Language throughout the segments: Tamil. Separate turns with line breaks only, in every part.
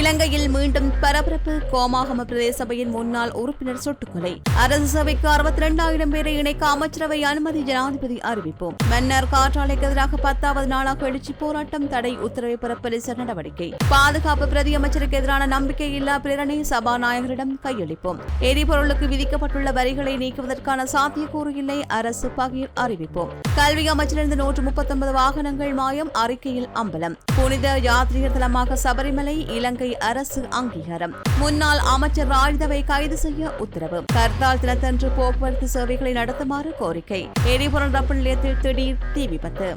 இலங்கையில் மீண்டும் பரபரப்பு. கோமாகம பிரதேச சபையின் முன்னாள் உறுப்பினர் சுட்டுக்கொலை. அரசு சபைக்கு அறுபத்தி இரண்டாயிரம் பேரை இணைக்க அமைச்சரவை அனுமதி ஜனாதிபதி அறிவிப்போம். மன்னர் காற்றாலைக்கு எதிராக பத்தாவது நாளாக எழுச்சி போராட்டம் தடை உத்தரவை பெற நடவடிக்கை. பாதுகாப்பு பிரதி அமைச்சருக்கு எதிரான நம்பிக்கையில்லா பிரேரணை சபாநாயகரிடம் கையளிப்போம். எரிபொருளுக்கு விதிக்கப்பட்டுள்ள வரிகளை நீக்குவதற்கான சாத்தியக்கூறு இல்லை அரசு பகிர் அறிவிப்போம். கல்வி அமைச்சரிருந்து நூற்று முப்பத்தொன்பது வாகனங்கள் மாயம் அறிக்கையில் அம்பலம். புனித யாத்ரீகர் தலமாக சபரிமலை இலங்கை அரசு அங்கீகாரம். முன்னாள் அமைச்சர் ராஜிதவை கைது செய்ய உத்தரவு. கர்த்தால் தினத்தன்று போக்குவரத்து சேவைகளை நடத்துமாறு கோரிக்கை. எரிபொருள் ரப்பு நிலையத்தில் திடீர் தீ விபத்து.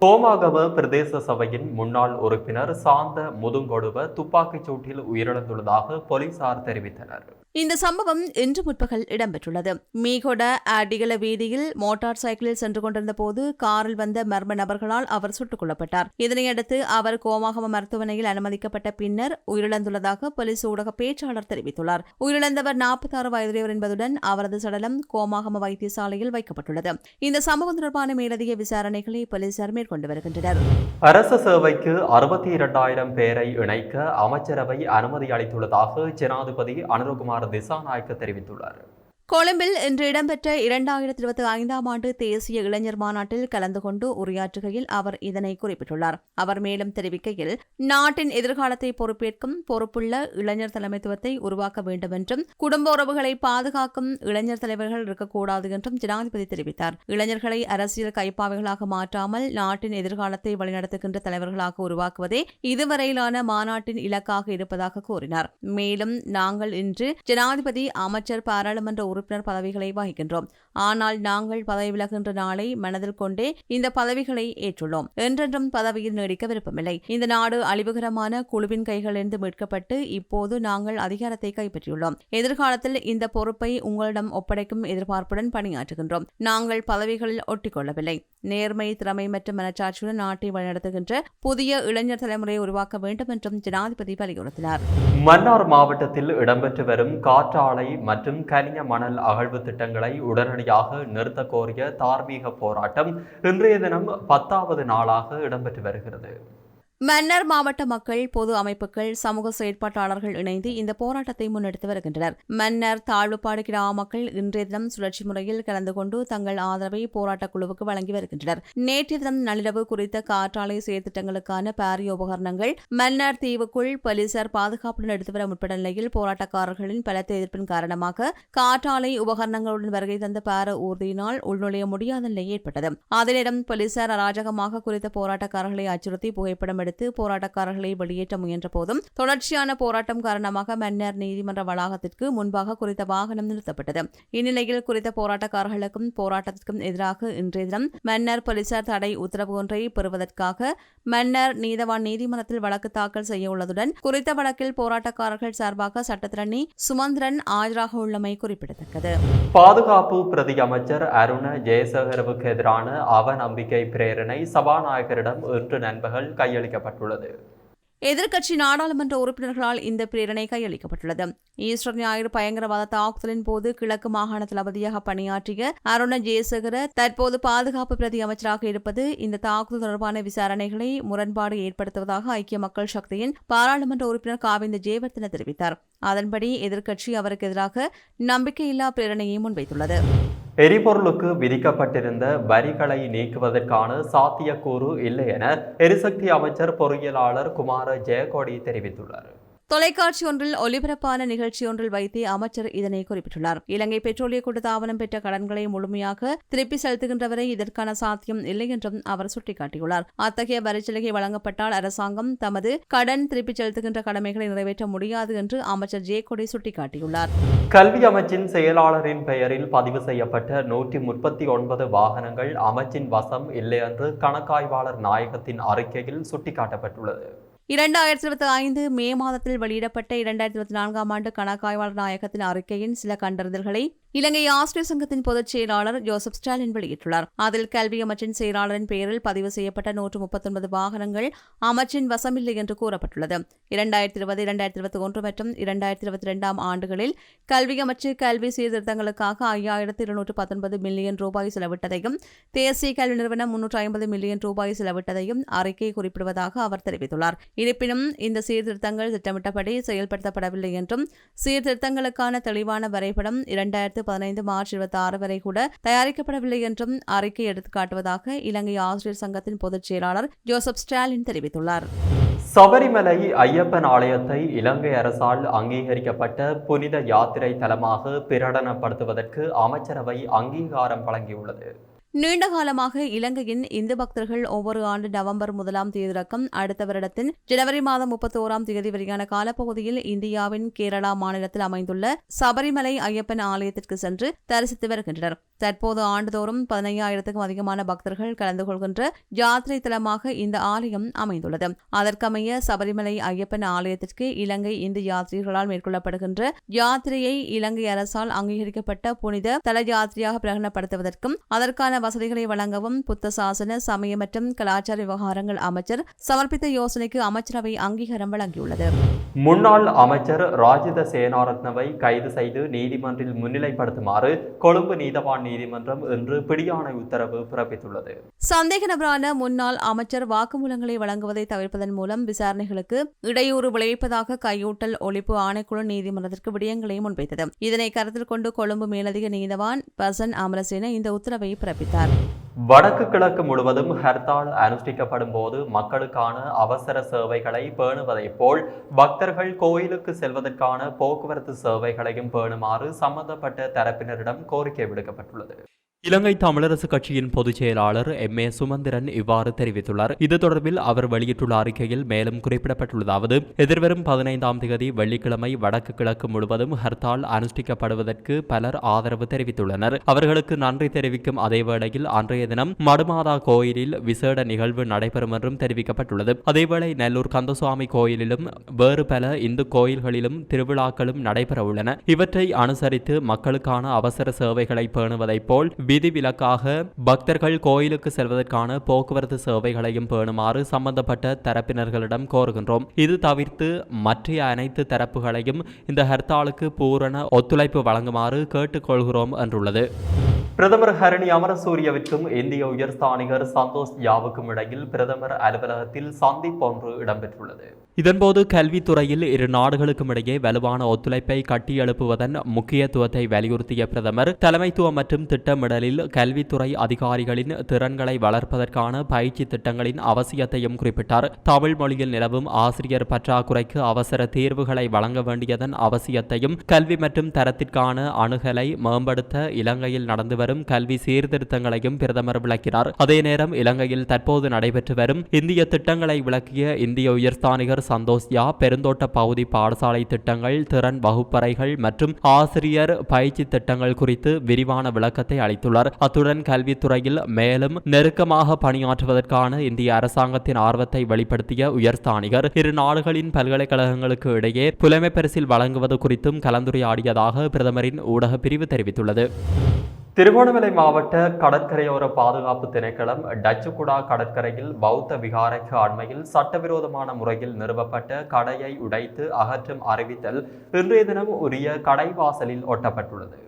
கோமாகவ பிரதேச சபையின் முன்னாள் உறுப்பினர் சாந்த முதுங்கொடுவ துப்பாக்கிச் சூட்டில் உயிரிழந்துள்ளதாக போலீசார் தெரிவித்தனர்.
இந்த சம்பவம் இன்று முற்பகல் இடம்பெற்றுள்ளது. மீகொட அடிகள வீதியில் மோட்டார் சைக்கிளில் சென்று கொண்டிருந்த போது காரில் வந்த மர்ம நபர்களால் அவர் சுட்டுக் கொல்லப்பட்டார். இதனையடுத்து அவர் கோமாகம மருத்துவமனையில் அனுமதிக்கப்பட்ட பின்னர் உயிரிழந்துள்ளதாக போலீஸ் ஊடக பேச்சாளர் தெரிவித்துள்ளார். உயிரிழந்தவர் நாற்பத்தாறு வயதுடையவர் என்பதுடன் அவரது சடலம் கோமாகம வைத்தியசாலையில் வைக்கப்பட்டுள்ளது. இந்த சம்பவம் தொடர்பான மேலதிக விசாரணைகளை போலீசார் மேற்கொண்டு வருகின்றனர்.
அரச சேவைக்கு அறுபத்தி இரண்டாயிரம் பேரை இணைக்க அமைச்சரவை அனுமதி அளித்துள்ளதாக ஜனாதிபதி அனுரகுமார் திசாநாயக்க தெரிவித்துள்ளார்.
கொழும்பில் இன்று இடம்பெற்ற இரண்டாயிரத்தி இருபத்தி ஐந்தாம் ஆண்டு தேசிய இளைஞர் மாநாட்டில் கலந்து கொண்டு உரையாற்றுகையில் அவர் இதனை குறிப்பிட்டுள்ளார். அவர் மேலும் தெரிவிக்கையில் நாட்டின் எதிர்காலத்தை பொறுப்பேற்கும் பொறுப்புள்ள இளைஞர் தலைமைத்துவத்தை உருவாக்க வேண்டும் என்றும் குடும்ப உறவுகளை பாதுகாக்கும் இளைஞர் தலைவர்கள் இருக்கக்கூடாது என்றும் ஜனாதிபதி தெரிவித்தார். இளைஞர்களை அரசியல் கைப்பாவைகளாக மாற்றாமல் நாட்டின் எதிர்காலத்தை வழிநடத்துகின்ற தலைவர்களாக உருவாக்குவதே இதுவரையிலான மாநாட்டின் இலக்காக இருப்பதாக கூறினார். மேலும் நாங்கள் இன்று ஜனாதிபதி அமைச்சர் பாராளுமன்ற உறுப்பினர் பதவிகளை வகிக்கின்றோம். ஆனால் நாங்கள் பதவி விலகின்ற நாளை மனதில் கொண்டே இந்த பதவிகளை ஏற்றுள்ளோம். என்றென்றும் பதவியில் நீடிக்க விருப்பமில்லை. இந்த நாடு அழிவுகரமான குழுவின் கைகளிலிருந்து மீட்கப்பட்டு இப்போது நாங்கள் அதிகாரத்தை கைப்பற்றியுள்ளோம். எதிர்காலத்தில் இந்த பொறுப்பை உங்களிடம் ஒப்படைக்கும் எதிர்பார்ப்புடன் பணியாற்றுகின்றோம். நாங்கள் பதவிகளில் ஒட்டிக்கொள்ளவில்லை. நேர்மை திறமை மற்றும் மனச்சாட்சியுடன் நாட்டை வழிநடத்துகின்ற புதிய இளைஞர் தலைமுறையை உருவாக்க வேண்டும் என்றும் ஜனாதிபதி வலியுறுத்தினார்.
மன்னார் மாவட்டத்தில் இடம்பெற்று வரும் காற்றாலை மற்றும் கனிய மணல் அகழ்வு திட்டங்களை உடனடியாக நிறுத்த கோரிய தார்மீக போராட்டம் இன்றைய தினம் பத்தாவது நாளாக இடம்பெற்று வருகிறது.
மன்னர் மாவட்ட மக்கள் பொது அமைப்புகள் சமூக செயற்பாட்டாளர்கள் இணைந்து இந்த போராட்டத்தை முன்னெடுத்து வருகின்றனர். மன்னர் தாழ்வுப்பாடு கிராம மக்கள் இன்றைய தினம் சுழற்சி முறையில் கலந்து கொண்டு தங்கள் ஆதரவை போராட்டக் குழுவுக்கு வழங்கி வருகின்றனர். நேற்றைய தினம் நள்ளிரவு குறித்த காற்றாலை செயற்திட்டங்களுக்கான பாரிய உபகரணங்கள் மன்னர் தீவுக்குள் போலீசார் பாதுகாப்புடன் எடுத்து வர முற்பட்ட நிலையில் போராட்டக்காரர்களின் பலத்த எதிர்ப்பின் காரணமாக காற்றாலை உபகரணங்களுடன் வருகை தந்த பார ஊர்தியினால் உள்நுழைய முடியாத நிலை ஏற்பட்டது. அதனிடம் போலீசார் அராஜகமாக குறித்த போராட்டக்காரர்களை அச்சுறுத்தி புகைப்படம் எடுத்து எதிர்த்து போராட்டக்காரர்களை வெளியேற்ற முயன்ற போதும் தொடர்ச்சியான போராட்டம் காரணமாக மன்னர் நீதிமன்ற வளாகத்திற்கு முன்பாக குறித்த வாகனம் நிறுத்தப்பட்டது. இந்நிலையில் குறித்த போராட்டக்காரர்களுக்கும் போராட்டத்திற்கும் எதிராக இன்றைய தினம் மன்னர் போலீசார் தடை உத்தரவு ஒன்றை பெறுவதற்காக மன்னர் நீதவான் நீதிமன்றத்தில் வழக்கு தாக்கல் செய்ய உள்ளதுடன் குறித்த வழக்கில் போராட்டக்காரர்கள் சார்பாக சட்டத்திரணி சுமந்திரன் ஆஜராக உள்ளமை குறிப்பிடத்தக்கது.
பாதுகாப்பு பிரதி அமைச்சர் அருண ஜெயசேகரவுக்கு எதிரான அவநம்பிக்கை பிரேரணை சபாநாயகரிடம் இன்று நண்பகல் கையளிக்க கையளிக்கப்பட்டுள்ளது
எதிர்க்கட்சி நாடாளுமன்ற உறுப்பினர்களால் இந்த பிரேரணை கையளிக்கப்பட்டுள்ளது. ஈஸ்டர் ஞாயிறு பயங்கரவாத தாக்குதலின் போது கிழக்கு மாகாண தளபதியாக பணியாற்றிய அருண ஜெயசேகர தற்போது பாதுகாப்பு பிரதி அமைச்சராக இருப்பது இந்த தாக்குதல் தொடர்பான விசாரணைகளை முரண்பாடு ஏற்படுத்துவதாக ஐக்கிய மக்கள் சக்தியின் பாராளுமன்ற உறுப்பினர் காவிந்த ஜெயவர்தன தெரிவித்தார். அதன்படி எதிர்க்கட்சி அவருக்கு எதிராக நம்பிக்கையில்லா பிரேரணையை முன்வைத்துள்ளது.
எரிபொருளுக்கு விதிக்கப்பட்டிருந்த வரிகளை நீக்குவதற்கான சாத்தியக்கூறு இல்லை என எரிசக்தி அமைச்சர் பொறியியலாளர் குமார ஜெயக்கோடி தெரிவித்துள்ளார்.
தொலைக்காட்சி ஒன்றில் ஒலிபரப்பான நிகழ்ச்சி ஒன்றில் வைத்தே அமைச்சர் இதனை குறிப்பிட்டுள்ளார். இலங்கை பெட்ரோலிய கூட்டுத்தாபனம் பெற்ற கடன்களை முழுமையாக திருப்பி செலுத்துகின்றவரை இதற்கான சாத்தியம் இல்லை என்றும் அவர் சுட்டிக்காட்டியுள்ளார். அத்தகைய வரிச்சலுகை வழங்கப்பட்டால் அரசாங்கம் தமது கடன் திருப்பிச் செலுத்துகின்ற கடமைகளை நிறைவேற்ற முடியாது என்று அமைச்சர் ஜெயக்கொடி சுட்டிக்காட்டியுள்ளார்.
கல்வி அமைச்சின் செயலாளரின் பெயரில் பதிவு செய்யப்பட்ட நூற்றி முப்பத்தி ஒன்பது வாகனங்கள் அமைச்சின் வசம் இல்லை என்று கணக்காய்வாளர் நாயகத்தின் அறிக்கையில் சுட்டிக்காட்டப்பட்டுள்ளது.
இரண்டாயிரத்தி இருபத்தி ஐந்து மே மாதத்தில் வெளியிடப்பட்ட இரண்டாயிரத்தி இருபத்தி நான்காம் ஆண்டு கணக்காய்வாளர் நாயகத்தின் அறிக்கையின் சில கண்டறிதல்களை இலங்கை ஆஸ்திரிய சங்கத்தின் பொதுச் செயலாளர் ஜோசப் ஸ்டாலின் வெளியிட்டுள்ளார். அதில் கல்வி அமைச்சின் செயலாளரின் பெயரில் பதிவு செய்யப்பட்ட நூற்று முப்பத்தொன்பது வாகனங்கள் அமைச்சின் வசமில்லை என்று கூறப்பட்டுள்ளது. இரண்டாயிரத்தி இருபது இரண்டாயிரத்தி இருபத்தி ஒன்று மற்றும் இரண்டாயிரத்தி இருபத்தி இரண்டாம் ஆண்டுகளில் கல்வி அமைச்சு கல்வி சீர்திருத்தங்களுக்காக ஐயாயிரத்து இருநூற்று பத்தொன்பது மில்லியன் ரூபாய் செலவிட்டதையும் தேசிய கல்வி நிறுவனம் முன்னூற்று ஐம்பது மில்லியன் ரூபாய் செலவிட்டதையும் அறிக்கை குறிப்பிடுவதாக அவர் தெரிவித்துள்ளார். இருப்பினும் இந்த சீர்திருத்தங்கள் திட்டமிட்டபடி செயல்படுத்தப்படவில்லை என்றும் சீர்திருத்தங்களுக்கான தெளிவான வரைபடம் இரண்டாயிரத்து பதினைந்து மார்ச் இருபத்தி ஆறு வரை கூட தயாரிக்கப்படவில்லை என்றும் அறிக்கை எடுத்துக்காட்டுவதாக இலங்கை ஆசிரியர் சங்கத்தின் பொதுச் செயலாளர் ஜோசப் ஸ்டாலின் தெரிவித்துள்ளார்.
சபரிமலை ஐயப்பன் ஆலயத்தை இலங்கை அரசால் அங்கீகரிக்கப்பட்ட புனித யாத்திரை தலமாக பிரகடனப்படுத்துவதற்கு அமைச்சரவை அங்கீகாரம் வழங்கியுள்ளது.
நீண்ட காலமாக இலங்கையின் இந்து பக்தர்கள் ஒவ்வொரு ஆண்டு நவம்பர் முதலாம் தேதி அடுத்த வருடத்தின் ஜனவரி மாதம் முப்பத்தோராம் தேதி வரையான காலப்பகுதியில் இந்தியாவின் கேரளா மாநிலத்தில் அமைந்துள்ள சபரிமலை ஐயப்பன் ஆலயத்திற்கு சென்று தரிசித்து வருகின்றனர். தற்போது ஆண்டுதோறும் பதினையாயிரத்துக்கும் அதிகமான பக்தர்கள் கலந்து கொள்கின்ற யாத்திரை தலமாக இந்த ஆலயம் அமைந்துள்ளது. அதற்கமைய சபரிமலை ஐயப்பன் ஆலயத்திற்கு இலங்கை இந்து யாத்ரீகர்களால் மேற்கொள்ளப்படுகின்ற யாத்திரையை இலங்கை அரசால் அங்கீகரிக்கப்பட்ட புனித தல யாத்திரையாக பிரகடனப்படுத்துவதற்கும் அதற்கான வசதிகளை வழங்கவும் புத்த சாசன சமய மற்றும் கலாச்சார விவகாரங்கள் அமைச்சர் சமர்ப்பித்த யோசனைக்கு அமைச்சரவை அங்கீகாரம் வழங்கியுள்ளது.
முன்னாள் அமைச்சர் ராஜித சேனாரத்னவை கைது செய்து நீதிமன்றில் முன்னிலைப்படுத்துமாறு கொழும்பு நீதவான் நீதிமன்றம் இன்று பிடியாணை உத்தரவு பிறப்பித்துள்ளது.
சந்தேக நபரான முன்னாள் அமைச்சர் வாக்குமூலங்களை வழங்குவதை தவிர்ப்பதன் மூலம் விசாரணைகளுக்கு இடையூறு விளைவிப்பதாக கையூட்டல் ஒழிப்பு ஆணைக்குழு நீதிமன்றத்திற்கு விடயங்களை முன்வைத்தது. இதனை கருத்தில் கொண்டு கொழும்பு மேலதிக நீதவான் பசன் அமரசேன இந்த உத்தரவை பிறப்பித்தார்.
வடக்கு கிழக்கு முழுவதும் ஹர்த்தால் அனுஷ்டிக்கப்படும் போது மக்களுக்கான அவசர சேவைகளை பேணுவதைப் போல் பக்தர்கள் கோயிலுக்கு செல்வதற்கான போக்குவரத்து சேவைகளையும் பேணுமாறு சம்பந்தப்பட்ட தரப்பினரிடம் கோரிக்கை விடுக்கப்பட்டுள்ளது. இலங்கை தமிழரசு கட்சியின் பொதுச் செயலாளர் எம். ஏ. சுமந்திரன் இவ்வாறு தெரிவித்துள்ளார். இது தொடர்பில் அவர் வெளியிட்டுள்ள அறிக்கையில் மேலும் குறிப்பிடப்பட்டுள்ளதாவது எதிர்வரும் பதினைந்தாம் தேதி வெள்ளிக்கிழமை வடக்கு கிழக்கு முழுவதும் ஹர்த்தால் அனுஷ்டிக்கப்படுவதற்கு பலர் ஆதரவு தெரிவித்துள்ளனர். அவர்களுக்கு நன்றி தெரிவிக்கும் அதேவேளையில் அன்றைய தினம் மடுமாதா கோயிலில் விசேட நிகழ்வு நடைபெறும் என்றும் தெரிவிக்கப்பட்டுள்ளது. அதேவேளை நெல்லூர் கந்தசுவாமி கோயிலிலும் வேறு பல இந்து கோயில்களிலும் திருவிழாக்களும் நடைபெறவுள்ளன. இவற்றை அனுசரித்து மக்களுக்கான அவசர சேவைகளை பேணுவதைப் போல் விதிவிலக்காக பக்தர்கள் கோயிலுக்கு செல்வதற்கான போக்குவரத்து சேவைகளையும் பேணுமாறு சம்பந்தப்பட்ட தரப்பினர்களிடம் கோருகின்றோம். இது தவிர்த்து மற்ற அனைத்து தரப்புகளையும் இந்த ஹர்த்தாலுக்கு பூரண ஒத்துழைப்பு வழங்குமாறு கேட்டுக்கொள்கிறோம் என்றுள்ளது. பிரதமர் ஹரணி அமரசூரியவிற்கும் இந்திய உயர்ஸ்தானிகர் சந்தோஷ் யாவுக்கும் இடையில் பிரதமர் அலுவலகத்தில் சந்திப்பொன்று இடம்பெற்றுள்ளது. இதன்போது கல்வித்துறையில் இரு நாடுகளுக்கும் இடையே வலுவான ஒத்துழைப்பை கட்டியெழுப்புவதன் முக்கியத்துவத்தை வலியுறுத்திய பிரதமர் தலைமைத்துவம் மற்றும் திட்டமிடலில் கல்வித்துறை அதிகாரிகளின் திறன்களை வளர்ப்பதற்கான பயிற்சி திட்டங்களின் அவசியத்தையும் குறிப்பிட்டார். தமிழ் மொழியில் நிலவும் ஆசிரியர் பற்றாக்குறைக்கு அவசர தீர்வுகளை வழங்க வேண்டியதன் அவசியத்தையும் கல்வி மற்றும் தரத்திற்கான அணுகலை மேம்படுத்த இலங்கையில் நடந்து வரும் கல்வி சீர்திருத்தங்களையும் பிரதமர் விளக்கினார் அதே நேரம் இலங்கையில் தற்போது நடைபெற்று வரும் இந்திய திட்டங்களை விளக்கிய இந்திய உயர்ஸ்தானிகர் சந்தோஷ் யா பெருந்தோட்ட பகுதி பாடசாலை திட்டங்கள் திறன் வகுப்பறைகள் மற்றும் ஆசிரியர் பயிற்சி திட்டங்கள் குறித்து விரிவான விளக்கத்தை அளித்துள்ளார். அத்துடன் கல்வித்துறையில் மேலும் நெருக்கமாக பணியாற்றுவதற்கான இந்திய அரசாங்கத்தின் ஆர்வத்தை வெளிப்படுத்திய உயர்ஸ்தானிகர் இரு நாடுகளின் பல்கலைக்கழகங்களுக்கு இடையே புலமை பரிசில் வழங்குவது குறித்தும் கலந்துரையாடியதாக பிரதமரின் ஊடக பிரிவு தெரிவித்துள்ளது. திருகோணமலை மாவட்ட கடற்கரையோர பாதுகாப்பு திணைக்களம் டச்சுகுடா கடற்கரையில் பௌத்த விகாரைக்கு அண்மையில் சட்டவிரோதமான முறையில் நிறுவப்பட்ட கடையை உடைத்து அகற்றும் அறிவித்தல் இன்றைய தினம் உரிய கடைவாசலில் ஒட்டப்பட்டுள்ளது.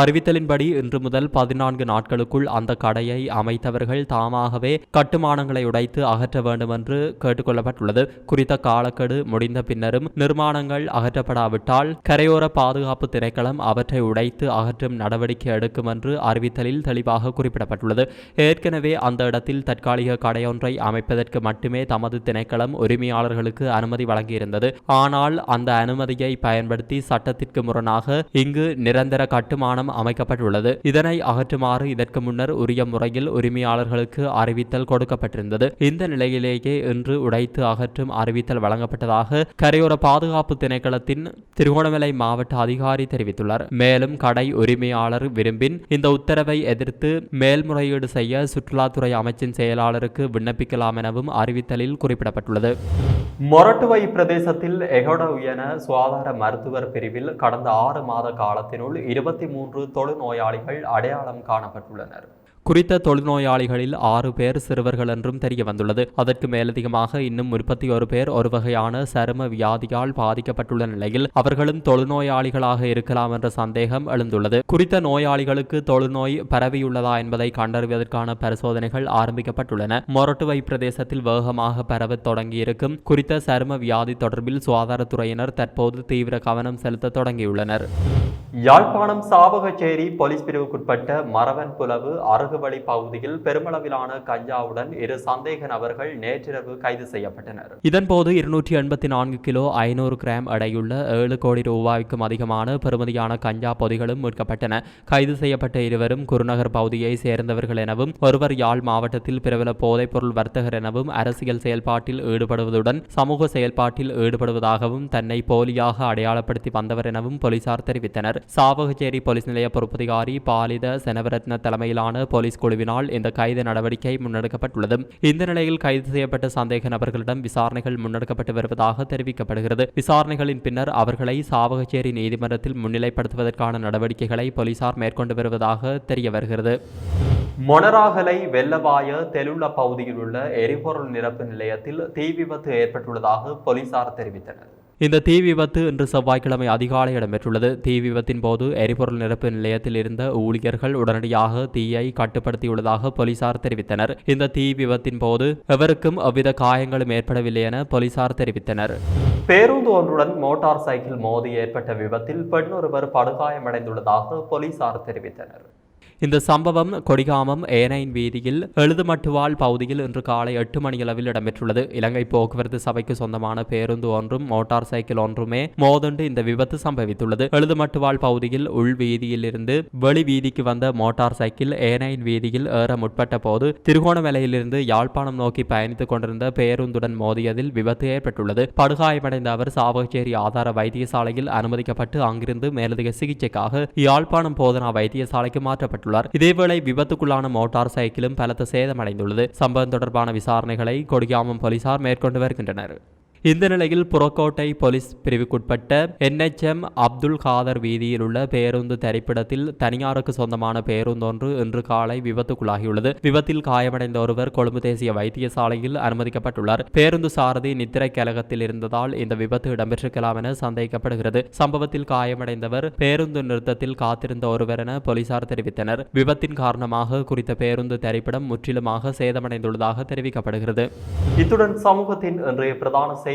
அறிவித்தலின்படி இன்று முதல் பதினான்கு நாட்களுக்குள் அந்த கடையை அமைத்தவர்கள் தாமாகவே கட்டுமானங்களை உடைத்து அகற்ற வேண்டும் என்று கேட்டுக்கொள்ளப்பட்டுள்ளது. குறித்த காலக்கெடு முடிந்த பின்னரும் நிர்மாணங்கள் அகற்றப்படாவிட்டால் கரையோர பாதுகாப்பு திணைக்களம் அவற்றை உடைத்து அகற்றும் நடவடிக்கை எடுக்கும் என்று அறிவித்தலில் தெளிவாக குறிப்பிடப்பட்டுள்ளது. ஏற்கனவே அந்த இடத்தில் தற்காலிக கடையொன்றை அமைப்பதற்கு மட்டுமே தமது திணைக்களம் உரிமையாளர்களுக்கு அனுமதி வழங்கியிருந்தது. ஆனால் அந்த அனுமதியை பயன்படுத்தி சட்டத்திற்கு முரணாக இங்கு நிரந்தர கட்டுமானம் அமைக்கப்பட்டுள்ளது. இதனை அகற்றுமாறு இதற்கு முன்னர் உரிய முறையில் உரிமையாளர்களுக்கு அறிவித்தல் கொடுக்கப்பட்டிருந்தது. இந்த நிலையிலேயே இன்று உடைத்து அகற்றும் அறிவித்தல் வழங்கப்பட்டதாக கரையோர பாதுகாப்பு திணைக்களத்தின் திருகோணமலை மாவட்ட அதிகாரி தெரிவித்துள்ளார். மேலும் கடை உரிமையாளர் விரும்பின் இந்த உத்தரவை எதிர்த்து மேல்முறையீடு செய்ய சுற்றுலாத்துறை அமைச்சின் செயலாளருக்கு விண்ணப்பிக்கலாம் எனவும் அறிவித்தலில் குறிப்பிடப்பட்டுள்ளது. மொரட்டுவை பிரதேசத்தில் எகொடவு என சுகாதார மருத்துவர் பிரிவில் கடந்த ஆறு மாத காலத்தினுள் இருபத்தி மூன்று தொழுநோயாளிகள் அடையாளம் காணப்பட்டுள்ளனர். குறித்த தொழுநோயாளிகளில் ஆறு பேர் சிறுவர்கள் என்றும் தெரிய வந்துள்ளது அதற்கு மேலதிகமாக இன்னும் முப்பத்தி ஒரு பேர் ஒரு வகையான சரும வியாதியால் பாதிக்கப்பட்டுள்ள நிலையில் அவர்களும் தொழுநோயாளிகளாக இருக்கலாம் என்ற சந்தேகம் எழுந்துள்ளது. குறித்த நோயாளிகளுக்கு தொழுநோய் பரவியுள்ளதா என்பதை கண்டறிவதற்கான பரிசோதனைகள் ஆரம்பிக்கப்பட்டுள்ளன. மொரட்டுவை பிரதேசத்தில் வேகமாக பரவத் தொடங்கியிருக்கும் குறித்த சரும வியாதி தொடர்பில் சுகாதாரத்துறையினர் தற்போது தீவிர கவனம் செலுத்த தொடங்கியுள்ளனர். யாழ்ப்பாணம் சாவகச்சேரி போலீஸ் பிரிவுக்குட்பட்ட மரவன் புலவு அருகுவழி பகுதியில் பெருமளவிலான கஞ்சாவுடன் இரு சந்தேக நபர்கள் நேற்றிரவு கைது செய்யப்பட்டனர். இதன்போது இருநூற்றி எண்பத்தி நான்கு கிலோ ஐநூறு கிராம் அடையுள்ள ஏழு கோடி ரூபாய்க்கும் அதிகமான பெறுமதியான கஞ்சா பொதிகளும் மீட்கப்பட்டன. கைது செய்யப்பட்ட இருவரும் குருநகர் பகுதியை சேர்ந்தவர்கள் எனவும் ஒருவர் யாழ் மாவட்டத்தில் பிரபல போதைப்பொருள் வர்த்தகர் எனவும் அரசியல் செயல்பாட்டில் ஈடுபடுவதுடன் சமூக செயல்பாட்டில் ஈடுபடுவதாகவும் தன்னை போலியாக அடையாளப்படுத்தி வந்தவர் எனவும் போலீசார் தெரிவித்தனர். சாவகச்சேரி போலீஸ் நிலைய பொறுப்பதிகாரி பாலித செனவரத்ன தலைமையிலான போலீஸ் குழுவினால் இந்த கைது நடவடிக்கை முன்னெடுக்கப்பட்டுள்ளது. இந்த நிலையில் கைது செய்யப்பட்ட சந்தேக நபர்களிடம் விசாரணைகள் முன்னெடுக்கப்பட்டு வருவதாக தெரிவிக்கப்படுகிறது. விசாரணைகளின் பின்னர் அவர்களை சாவகச்சேரி நீதிமன்றத்தில் முன்னிலைப்படுத்துவதற்கான நடவடிக்கைகளை போலீசார் மேற்கொண்டு வருவதாக தெரிய வருகிறது. மொனராகலை வெள்ளவாய தெலுள்ள பகுதியில் உள்ள எரிபொருள் நிரப்பு நிலையத்தில் தீ விபத்து ஏற்பட்டுள்ளதாக போலீசார் தெரிவித்தனர். இந்த தீ விபத்து இன்று செவ்வாய்க்கிழமை அதிகாலை இடம்பெற்றுள்ளது. தீ விபத்தின் போது எரிபொருள் நிரப்பு நிலையத்தில் இருந்த ஊழியர்கள் உடனடியாக தீயை கட்டுப்படுத்தியுள்ளதாக போலீசார் தெரிவித்தனர். இந்த தீ விபத்தின் போது எவருக்கும் எவ்வித காயங்களும் ஏற்படவில்லை என போலீசார் தெரிவித்தனர். பேருந்து ஒன்றுடன் மோட்டார் சைக்கிள் மோதி ஏற்பட்ட விபத்தில் பெண் ஒருவர் படுகாயமடைந்துள்ளதாக போலீசார் தெரிவித்தனர். இந்த சம்பவம் கொடிகாமம் ஏனைன் வீதியில் எழுதுமட்டுவால் பகுதியில் இன்று காலை எட்டு மணியளவில் இடம்பெற்றுள்ளது. இலங்கை போக்குவரத்து சபைக்கு சொந்தமான பேருந்து ஒன்றும் மோட்டார் சைக்கிள் ஒன்றுமே மோதண்டு இந்த விபத்து சம்பவித்துள்ளது. எழுதுமட்டுவால் பகுதியில் உள் வீதியில் இருந்து வெளி வீதிக்கு வந்த மோட்டார் சைக்கிள் ஏனைன் வீதியில் ஏற முற்பட்ட போது திருகோணமலையிலிருந்து யாழ்ப்பாணம் நோக்கி பயணித்துக் கொண்டிருந்த பேருந்துடன் மோதியதில் விபத்து ஏற்பட்டுள்ளது. படுகாயமடைந்த அவர் சாவகச்சேரி ஆதார வைத்தியசாலையில் அனுமதிக்கப்பட்டு அங்கிருந்து மேலதிக சிகிச்சைக்காக யாழ்ப்பாணம் போதனா வைத்தியசாலைக்கு மாற்றப்பட்டுள்ளார் இதேவேளை விபத்துக்குள்ளான மோட்டார் சைக்கிளும் பலத்த சேதமடைந்துள்ளது. சம்பவம் தொடர்பான விசாரணைகளை கொடியாமம் போலீசார் மேற்கொண்டு வருகின்றனர். இந்த நிலையில் புறக்கோட்டை போலீஸ் பிரிவுக்குட்பட்ட N H M Abdul Kader வீதியில் உள்ள பேருந்து திரைப்படத்தில் தனியாருக்கு சொந்தமான பேருந்தொன்று இன்று காலை விபத்துக்குள்ளாகியுள்ளது. விபத்தில் காயமடைந்த ஒருவர் கொழும்பு தேசிய வைத்தியசாலையில் அனுமதிக்கப்பட்டுள்ளார். பேருந்து சாரதி நித்திரை கழகத்தில் இருந்ததால் இந்த விபத்து இடம்பெற்றிருக்கலாம் என சந்தேகிக்கப்படுகிறது சம்பவத்தில் காயமடைந்தவர் பேருந்து நிறுத்தத்தில் காத்திருந்த ஒருவர் என போலீசார் தெரிவித்தனர். விபத்தின் காரணமாக குறித்த பேருந்து திரைப்படம் முற்றிலுமாக சேதமடைந்துள்ளதாக தெரிவிக்கப்படுகிறது. இத்துடன் சமூகத்தின் இன்றைய பிரதான